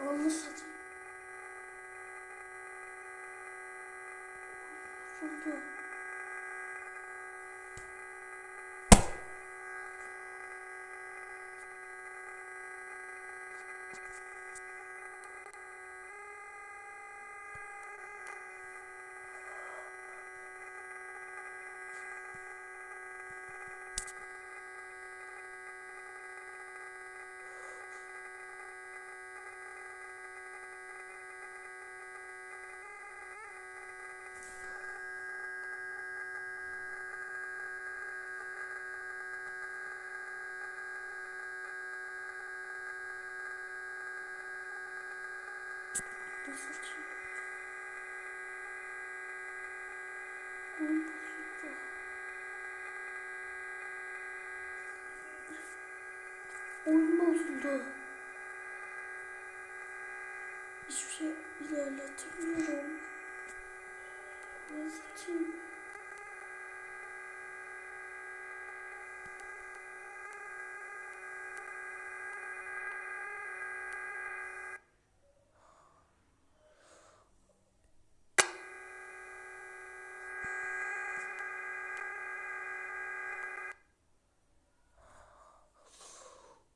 Anlı satayım. Bozuldu. Oyun bozuldu. Hiçbir şey ilerletemiyorum. Anlı satayım.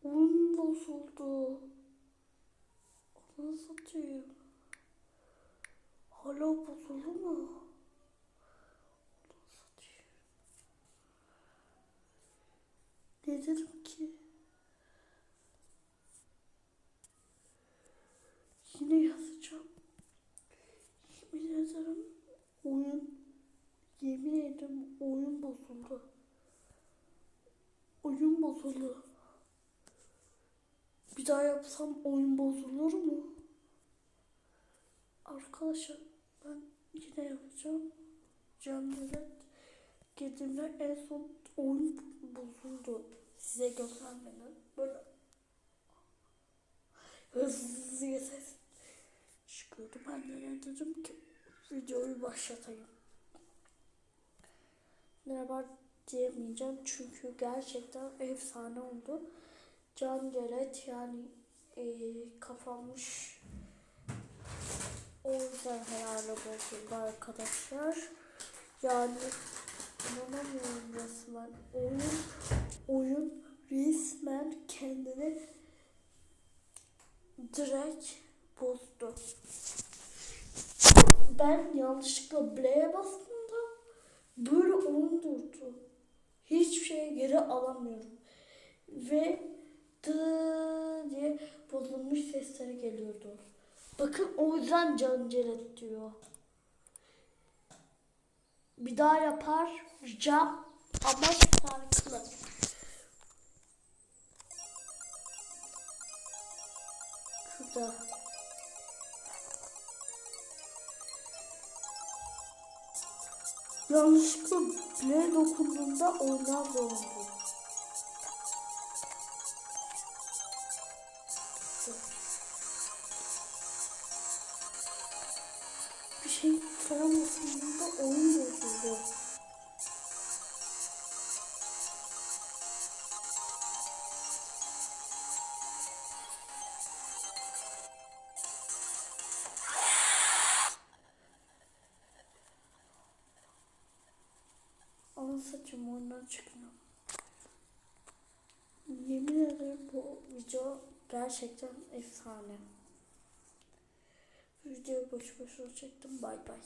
Oyun bozuldu. Satayım. Hala bozuldu mu? Ne dedim ki? Yine yazacağım. Yemin ederim oyun yemin ederim oyun bozuldu. Oyun bozuldu. Bir daha yapsam oyun bozulur mu? Arkadaşlar ben yine yapacağım. Can evet. Girdiğimde en son oyun bozuldu. Size göstermeden. Böyle hızlı ses çıkıyordu. Ben de dedim ki videoyu başlatayım. Merhaba diyemeyeceğim çünkü gerçekten efsane oldu. Can Gelet yani e, kapanmış. O yüzden herhalde bozuldu arkadaşlar. Yani inanamıyorum resmen. Oyun, oyun resmen kendini direkt bozdu. Ben yanlışlıkla B'ye bastığımda böyle oyun durdu. Hiçbir şey geri alamıyorum. Ve dı diye bozulmuş sesleri geliyordu. Bakın o yüzden can celet diyor. Bir daha yapar cam ama farklı. Şurada. Yanlışlıkla bile dokunduğumda oynar oldu. Şey dokunduğumda oyun bozuldu. Ana saçım oyundan çıkmıyor. Yemin ederim bu video gerçekten efsane. Videoyu boş boşuna çektim. Bay bay.